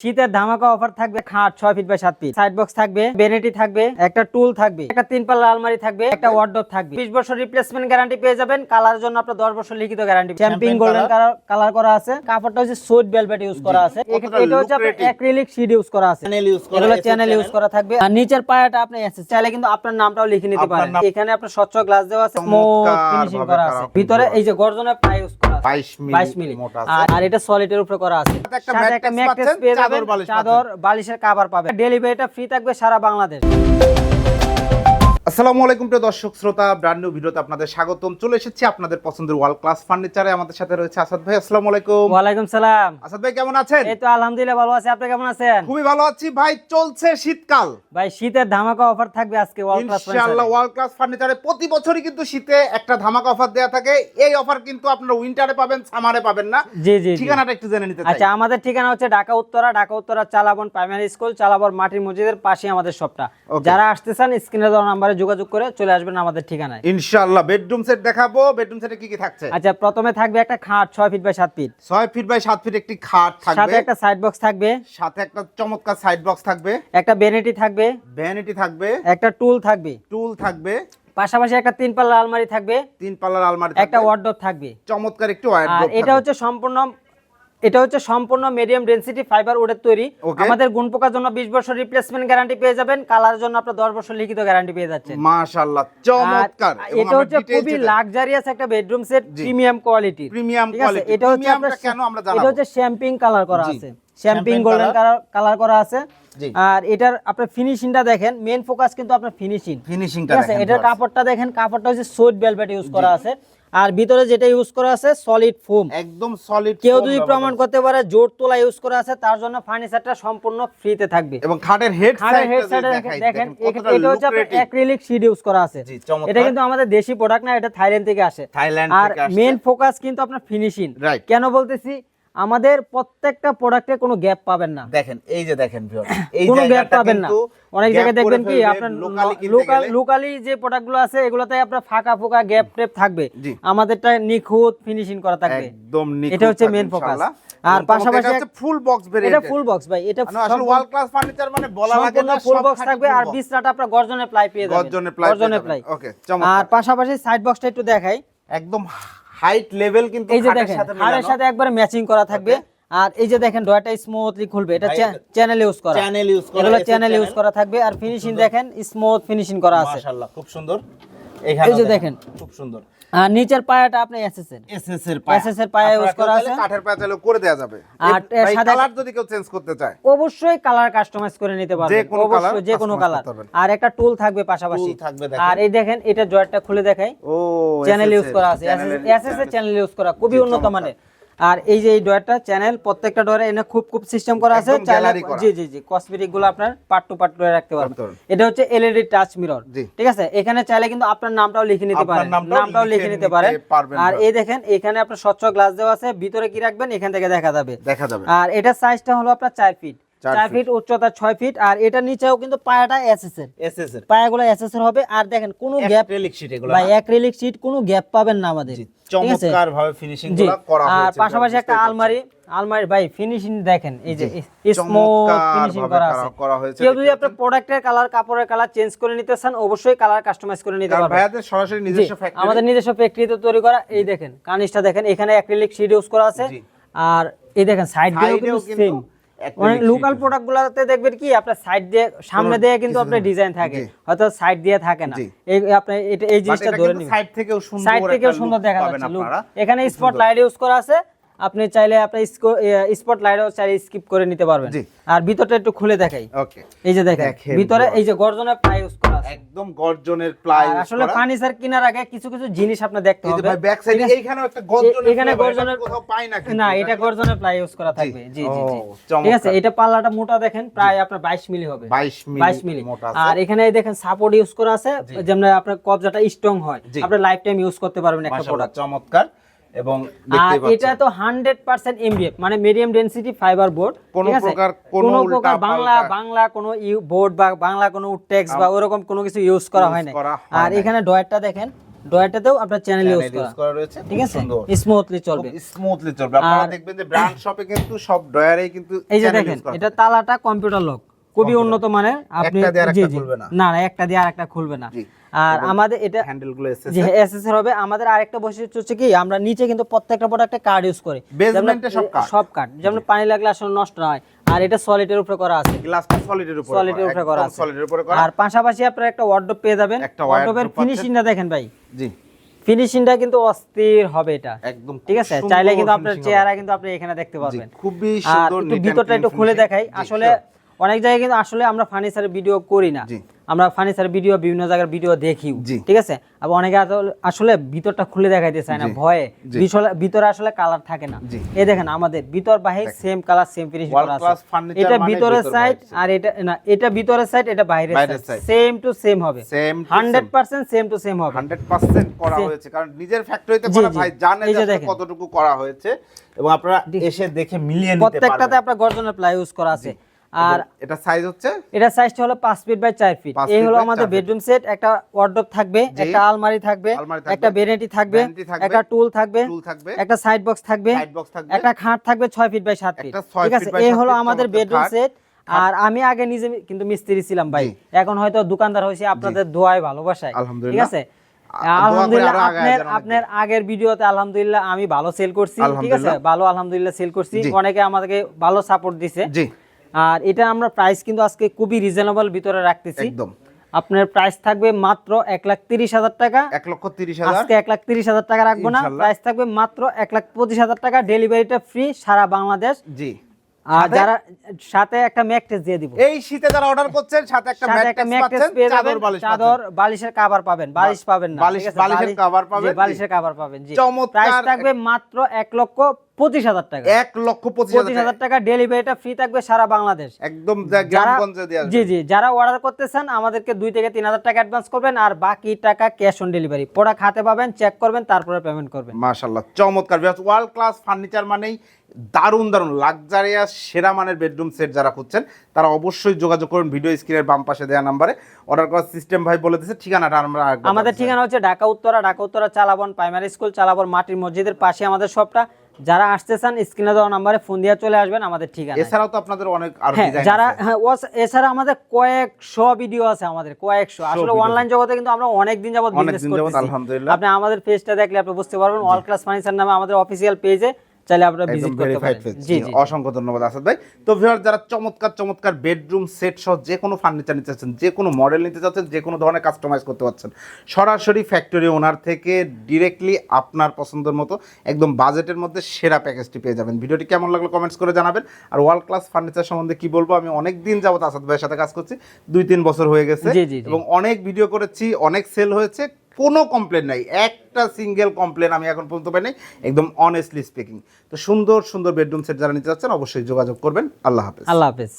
শীতের ধামাকা অফার থাকবে খাট ছয় ফিট বাই সাত ফিট সাইড বক্স থাকবে বেনেটি থাকবে একটা টুল থাকবে একটা তিন পাল্লা আলমারি থাকবে একটা ওয়ার্ডরোব থাকবে। বিশ বছর রিপ্লেসমেন্ট গ্যারান্টি পেয়ে যাবেন কালার জন্য আপনার দশ বছর লিখিত গ্যারান্টি চ্যাম্পিং গোল্ডেন কালার করা আছে। কাপড়টা হচ্ছে সুইট ভেলভেট ইউজ করা আছে। এটা হচ্ছে lucrative। অ্যাক্রিলিক শিট ইউজ করা আছে। এগুলো চ্যানেল ইউজ করা থাকবে। আর নিচের পায়াটা আপনি এসে চাইলে কিন্তু আপনার নামটাও লিখে নিতে পারেন। এখানে আপনার স্বচ্ছ গ্লাস দেওয়া আছে ফিনিশিং করা আছে। আছে। ভিতরে এই যে গর্জনের ইউজ করা আছে। 22 মিলি 22 মিলি। মোটা আছে। আর এটা সলিডের উপরে করা আছে। সাথে একটা ম্যাট্রেস পেয়ে চাদর চাদর বালিশের কাভার পাবে ডেলিভারিটা ফ্রি থাকবে সারা বাংলাদেশ। আসসালামু আলাইকুম প্রিয় দর্শক শ্রোতা ব্র্যান্ড নিউ ভিডিওতে আপনাদের স্বাগতম। চলে এসেছি আপনাদের পছন্দের ওয়ার্ল্ড ক্লাস ফার্নিচারে আমাদের সাথে রয়েছে আসাদ ভাই আসসালামু আলাইকুম। ওয়ালাইকুম সালাম। আসাদ ভাই কেমন আছেন? এই তো আলহামদুলিল্লাহ ভালো আছি। আপনি কেমন আছেন? খুবই ভালো আছি। ভাই চলছে শীতকাল। ভাই শীতের ধামাকা অফার থাকবে আজকে ওয়ার্ল্ড ক্লাস ইনশাআল্লাহ ওয়ার্ল্ড ক্লাস ফার্নিচারে প্রতি বছরই কিন্তু শীতে একটা ধামাকা অফার দেয়া থাকে। এই অফার কিন্তু আপনারা উইন্টারে পাবেন সামারে পাবেন না। জি জি জি। ঠিকানাটা একটু জেনে নিতে চাই। আচ্ছা আমাদের ঠিকানা হচ্ছে ঢাকা উত্তরা। ঢাকা উত্তরা চালাবন প্রাইমারি স্কুল চালাবন মাটির মসজিদের পাশে আমাদের শপটা যারা আসতে চান স্ক্রিনে দেওয়া নাম্বারে যোগাযোগ করে চলে আসবেন আমাদের ঠিকানায়। ইনশাআল্লাহ বেডরুম সেট দেখাবো বেডরুম সেটে কি কি থাকছে? আচ্ছা প্রথমে থাকবে একটা খাট ছয় ফিট বাই সাত ফিট ছয় ফিট বাই সাত ফিট একটি খাট থাকবে। সাথে একটা সাইড বক্স থাকবে। সাথে একটা চমৎকার সাইড বক্স থাকবে। একটা বেনেটি থাকবে। ভ্যানিটি থাকবে। একটা টুল থাকবে। টুল থাকবে। পাশাপাশি একটা তিন পাল্লার আলমারি থাকবে। তিন পাল্লার আলমারি একটা ওয়ার্ডরোব থাকবে। চমৎকার একটু আর ওয়ার্ডরোব এটা হচ্ছে সম্পূর্ণ এটা হচ্ছে সম্পূর্ণ মিডিয়াম ডেনসিটি ফাইবার উডের তৈরি। আমাদের গুণ পোকার জন্য 20 বছর রিপ্লেসমেন্ট গ্যারান্টি পেয়ে যাবেন। কালার জন্য আপনার 10 বছর লিখিত গ্যারান্টি পেয়ে যাচ্ছেন। মাশাআল্লাহ চমৎকার। এটা হচ্ছে খুবই লাক্সারিয়াস একটা bedroom set premium quality premium ঠিক আছে? কোয়ালিটি এটা হচ্ছে আপনার কেন আমরা এটা হচ্ছে শ্যাম্পিং কালার করা আছে। শ্যাম্পিং গোল্ডেন কালার করা আছে। আর এটার আপনার ফিনিশিংটা দেখেন। মেন ফোকাস কিন্তু আপনার ফিনিশিং ফিনিশিংটা দেখেন এটার কাপড়টা দেখেন। কাপড়টা হচ্ছে সুইট ভেলভেট ইউজ করা আছে। আর ভিতরে যেটা ইউজ করা আছে সলিড ফোম একদম সলিড কেউ যদি প্রমাণ করতে পারে জোর তোলা ইউজ করা আছে তার জন্য ফার্নিচারটা সম্পূর্ণ ফ্রিতে থাকবে। এবং খাটের হেড সাইড দেখেন এটা হচ্ছে অ্যাক্রিলিক শীট ইউজ করা আছে। এটা কিন্তু আমাদের দেশি প্রোডাক্ট না এটা থাইল্যান্ড থেকে আসে। থাইল্যান্ড আর মেইন ফোকাস কিন্তু আপনার ফিনিশিং. কেন বলতেছি? আমাদের প্রত্যেকটা প্রোডাক্টে কোনো গ্যাপ পাবেন না। দেখেন এই যে দেখেন কোনো গ্যাপ পাবেন না। অনেক জায়গায় দেখবেন কি আপনার লোকাল লোকালি যে প্রোডাক্টগুলো আছে এগুলোতে আপনার ফাঁকা ফোকা গ্যাপ টেপ থাকবে। আমাদেরটা নিখুঁত ফিনিশিং করা থাকবে। একদম এটা হচ্ছে মেন। ইনশাআল্লাহ। আর পাশাপাশি এটা হচ্ছে ফুল বক্স বেরিয়ে এটা ফুল বক্স ভাই এটা মানে আসলে ওয়ার্ল্ড ক্লাস ফার্নিচার মানে বলা লাগে না ফুল বক্স থাকবে আর। বিছনাটা আপনার গর্জনের প্লাই পেয়ে যাবেন। গর্জনের প্লাই গর্জনের প্লাই ওকে আর পাশাপাশি সাইড বক্সটা একটু দেখাই। একদম হাইট লেভেল কিন্তু এই যে দেখেন হাড়ের সাথে একবারে ম্যাচিং করা থাকবে। আর এই যে দেখেন ডয়াটা স্মুথলি খুলবে। এটা চ্যানেল ইউজ করা। চ্যানেল ইউজ করা, এগুলো চ্যানেল ইউজ করা থাকবে। আর ফিনিশিং দেখেন স্মুথ ফিনিশিং করা আছে। মাশাআল্লাহ খুব সুন্দর। এই যে দেখেন। খুব সুন্দর। আর নিচের পায়াটা আপনি এসএস এর এসএস এর পায়া। এসএস এর পায়া ইউজ করা আছে। কাঠের পায়া চাইলে করে দেয়া যাবে। আর সাদা কালার যদি কেউ চেঞ্জ করতে চায়। অবশ্যই কালার কাস্টমাইজ করে নিতে পারবে যে কোনো কালার যে কোনো কালার আর একটা টুল থাকবে পাশাপাশি। থাকবে দেখেন। আর এই দেখেন এটা জয়েন্টটা খুলে দেখাই। ও চ্যানেল ইউজ করা আছে। এসএস এর চ্যানেল ইউজ করা। খুবই উন্নত। মানের। আর এই যে এই ডয়ারটা চ্যানেল প্রত্যেকটা ডয়ারে এনে খুব খুব সিস্টেম করা আছে। জি জি জি কসমেটিকগুলো আপনার পার্ট টু পার্ট করে রাখতে পারবেন। এটা হচ্ছে এলইডি টাচ মিরর। ঠিক আছে? এখানে চাইলে কিন্তু আপনার নামটাও লিখে নিতে পারেন। নামটাও নামটাও লিখে নিতে পারেন। আর এই দেখেন এখানে আপনার স্বচ্ছ গ্লাস দেওয়া আছে। ভিতরে কি রাখবেন? এখান থেকে দেখা যাবে। দেখা যাবে। আর এটা সাইজটা হলো আপনার চার ফিট চার ফিট উচ্চতা ছয় ফিট আর এটা নিচেও কিন্তু পায়াটা এসএস এর এসএস এর পায়াগুলো এসএস এর হবে আর দেখেন কোনো গ্যাপ অ্যাক্রিলিক শীট এগুলো না? অ্যাক্রিলিক শীট কোনো গ্যাপ পাবেন না আমাদের। চমৎকার ভাবে ফিনিশিংগুলো করা আর পাশাপাশি একটা আলমারি আলমারি ভাই ফিনিশিং দেখেন এই যে চমৎকার ফিনিশিং করা আছে। করা হয়েছে, কেউ যদি আপনার প্রোডাক্টের কালার কাপড়ের কালার চেঞ্জ করে নিতে চান অবশ্যই কালার কাস্টমাইজ করে নিতে। পারবেন। ভাইয়াদের সরাসরি নিজস্ব ফ্যাক্টরি আমাদের নিজস্ব ফ্যাক্টরিতে তৈরি করা এই দেখেন কানিসটা দেখেন এখানে অ্যাক্রিলিক শীট ইউজ করা আছে। আর এই দেখেন সাইড এও কিন্তু সেম অনেক লোকাল প্রোডাক্টগুলোতে প্রোডাক্ট গুলাতে দেখবেন কি আপনার সাইড দিয়ে সামনে দিয়ে কিন্তু আপনার ডিজাইন থাকে। হয়তো সাইড দিয়ে থাকে না। এই আপনি এটা এই জিনিসটা ধরে নিন সাইড থেকেও সুন্দর সাইড থেকেও সুন্দর দেখা যাচ্ছে। এখানে স্পট লাইট ইউজ করা আছে। আপনি চাইলে আপনি স্পট লাইটও চাইলে স্কিপ করে নিতে পারবেন। আর ভিতরটা একটু খুলে দেখাই। ওকে। এই যে দেখেন ভিতরে এই যে গর্জনের প্লাই ইউজ করা আছে। একদম গর্জনের প্লাই আসলে ফার্নিচার কেনার আগে কিছু কিছু জিনিস আপনি দেখতে এই যে হবে। ভাই ব্যাক সাইডে এইখানেও একটা গর্জনের এখানে গর্জনের কোথাও পাই না কিন্তু, না এটা। গর্জনের প্লাই ইউজ করা থাকবে। জি জি জি। ঠিক আছে? এটা পাল্লাটা মোটা দেখেন প্রায় আপনার 22 মিলি হবে। 22 মিলি 22 মিলি। মোটা আর এখানে এই দেখেন সাপোর্ট ইউজ করা আছে। যেমন আপনার কবজাটা স্ট্রং হয়। আপনি লাইফ টাইম ইউজ করতে পারবেন একটা প্রোডাক্ট চমৎকার। এবং এটা তো হান্ড্রেড পার্সেন্ট এমবিএফ মানে মিডিয়াম ডেন্সিটি ফাইবার বোর্ড কোনো প্রকার কোনো কোনো প্রকার বাংলা বাংলা কোনো বোর্ড বা বাংলা কোনো টেক্সট বা ওরকম কোনো কিছু ইউজ করা হয় না আর এখানে ডয়ারটা দেখেন আপনার চ্যানেল ইউজ করা। রয়েছে ঠিক আছে? স্মুথলি চলবে। স্মুথলি চলবে। আপনারা দেখবেন যে ব্র্যান্ড শপে কিন্তু সব ডয়ারেই কিন্তু এই যে দেখেন এটা তালাটা কম্পিউটার লক খুবই উন্নত মানের। আপনি একটা দিয়ে আরেকটা খুলবে না। না একটা দিয়ে আরেকটা খুলবে না। আর আমাদের এটা হ্যান্ডেলগুলো এসেছে যে এসএসআর হবে আমাদের আরেকটা বৈশিষ্ট্য হচ্ছে কি আমরা নিচে কিন্তু প্রত্যেকটা প্রোডাক্টে কার্ড ইউজ করি। Basement-এ সব card? সব কার্ড যেমন পানি লাগলে আসলে নষ্ট না হয় আর এটা সলিডের উপরে করা আছে। গ্লাসটা সলিডের উপরে সলিডের উপরে করা আছে। সলিডের উপরে করা। আর পাশাপাশি আপনারা একটা ওয়ার্ডরোব পেয়ে যাবেন। একটা ওয়ার্ডরোবের। ফিনিশিংটা দেখেন ভাই। জি। ফিনিশিংটা কিন্তু অস্থির হবে এটা। একদম ঠিক আছে? চাইলে কিন্তু আপনার চেহারা কিন্তু আপনি এখানে দেখতে। পারবেন। খুবই সুন্দর ভিতরটা একটু খুলে দেখাই। আসলে। অনেক জায়গায় কিন্তু আসলে আমরা ফার্নিচার ভিডিও করি না। আমরা ফার্নিচার ভিডিও বিভিন্ন জায়গার ভিডিও দেখিও। জি। ঠিক আছে? আবার অনেকে আসলে- ভিতরটা খুলে দেখাইতে চায় না ভয়ে। ভিতরে আসলে কালার থাকে না। এই দেখেন আমাদের ভিতর বাহির সেম কালার সেম ফিনিশ করা আছে। এটা মানে ভিতরের সাইড আর এটা না এটা ভিতরের সাইড এটা বাইরের সাইড সেম টু সেম হবে। Same to hundred same। Percent same to same হবে। 100% করা হয়েছে। কারণ নিজের ফ্যাক্টরিতে করা ভাই জানে যে। কতটুকু করা হয়েছে এবং আপনারা এসে দেখে মিলিয়ে নিতে প্রত্যেকটাতে পারবেন। আপনার গর্জনের প্লাই ইউজ করা আছে। আর এটা সাইজ হচ্ছে? এটা সাইজটা হলো পাঁচ ফিট বাই চার ফিট এই হলো আমাদের বেডরুম সেট একটা ওয়ার্ডরোব থাকবে একটা আলমারি থাকবে একটা বেনেটি থাকবে একটা টুল থাকবে একটা সাইড বক্স থাকবে একটা খাট থাকবে ছয় ফিট বাই সাত ফিট ঠিক আছে? এই হলো আমাদের বেডরুম সেট আর আমি আগে নিজে কিন্তু মিস্ত্রি ছিলাম ভাই। এখন হয়তো দোকানদার হয়েছে আপনাদের দোয়ায় ভালোবাসায়। ঠিক আছে? আলহামদুলিল্লাহ আপনার আপনার আগের ভিডিওতে আলহামদুলিল্লাহ আমি ভালো সেল করছি। ঠিক আছে? ভালো আলহামদুলিল্লাহ সেল করছি। অনেকে আমাদেরকে ভালো সাপোর্ট দিছে। আর এটা আমরা প্রাইস কিন্তু আজকে খুবই রিজনেবল ভিতরে রাখতেছি। একদম। আপনার প্রাইস থাকবে মাত্র এক লাখ তিরিশ হাজার টাকা। এক লক্ষ তিরিশ হাজার। আজকে এক লাখ তিরিশ হাজার টাকা রাখব না। প্রাইস থাকবে মাত্র এক লাখ পঁচিশ হাজার টাকা। ডেলিভারিটা ফ্রি সারা বাংলাদেশ। জি। আর যারা সাথে একটা ম্যাকটেস দিয়ে দিব। এই শীতে যারা অর্ডার করছেন সাথে একটা ম্যাট্রেস ম্যাকটেস পাচ্ছেন পেয়ে যাবেন। চাদর বালিশ চাদর বালিশের কভার পাবেন। বালিশ পাবেন না? বালিশের বালিশ- cover পাবেন। বালিশের কভার পাবেন জি। প্রাইস থাকবে মাত্র এক লক্ষ পঁচিশ হাজার টাকা। এক লক্ষ পঁচিশ হাজার টাকা। ডেলিভারিটা ফ্রি থাকবে সারা বাংলাদেশ। একদম জি জি যারা অর্ডার করতে চান আমাদেরকে দুই থেকে তিন হাজার টাকা অ্যাডভান্স করবেন আর বাকি টাকা ক্যাশ অন ডেলিভারি প্রোডাক্ট হাতে পাবেন চেক করবেন তারপরে পেমেন্ট করবেন। মাশাল্লাহ চমৎকার ওয়ার্ল্ড ক্লাস ফার্নিচার মানেই দারুণ দারুণ লাক্সারিয়াস সেরা মানের বেডরুম সেট যারা খুঁজছেন তারা অবশ্যই যোগাযোগ করুন ভিডিও স্ক্রিনের বাম পাশে দেওয়া নাম্বারে অর্ডার করার সিস্টেম ভাই বলে দিচ্ছে ঠিকানাটা আমরা আমাদের ঠিকানা হচ্ছে ঢাকা উত্তরা ঢাকা উত্তরা চালাবন প্রাইমারি স্কুল চালাবন মাটির মসজিদের পাশে আমাদের শপটা যারা আসতে চান স্ক্রিনে দেওয়া নাম্বারে ফোন দিয়ে চলে আসবেন আমাদের ঠিকানা এছাড়াও তো আপনাদের অনেক আর হ্যাঁ ডিজাইন যারা হ্যাঁ, এছাড়া আমাদের কয়েকশো ভিডিও আছে আমাদের কয়েকশো। আসলে অনলাইন জগতে কিন্তু আমরা অনেক দিন যাবত বিজনেস করছি করতেছি। আলহামদুলিল্লাহ। আপনি আমাদের পেজটা দেখলে আপনি বুঝতে পারবেন অল ক্লাস ফার্নিচার নামে আমাদের অফিসিয়াল পেজে চাইলে আপনারা ভিজিট করতে পারেন জি জি অসংখ্য ধন্যবাদ আসাদ ভাই। তো ভিউয়ার যারা চমৎকার চমৎকার বেডরুম সেট সহ যে কোনো ফার্নিচার নিতে চাচ্ছেন যে কোনো মডেল নিতে চাচ্ছেন যে কোনো ধরনের কাস্টমাইজ করতে পারছেন সরাসরি ফ্যাক্টরি ওনার থেকে ডিরেক্টলি আপনার পছন্দের মতো একদম বাজেটের মধ্যে সেরা প্যাকেজটি পেয়ে যাবেন। ভিডিওটি কেমন লাগল কমেন্টস করে জানাবেন। আর ওয়ার্ল্ড ক্লাস ফার্নিচার সম্বন্ধে কি বলব আমি অনেক দিন যাবত আসাদ ভাইয়ের সাথে কাজ করছি দুই তিন বছর হয়ে গেছে। এবং অনেক ভিডিও করেছি অনেক সেল হয়েছে কোনো কমপ্লেন নাই। একটা সিঙ্গেল কমপ্লেন আমি এখন পর্যন্ত পাই নাই একদম অনেস্টলি স্পিকিং তো সুন্দর সুন্দর বেডরুম সেট যারা নিতে চাচ্ছেন, অবশ্যই যোগাযোগ করবেন। আল্লাহ হাফেজ। আল্লাহ হাফেজ।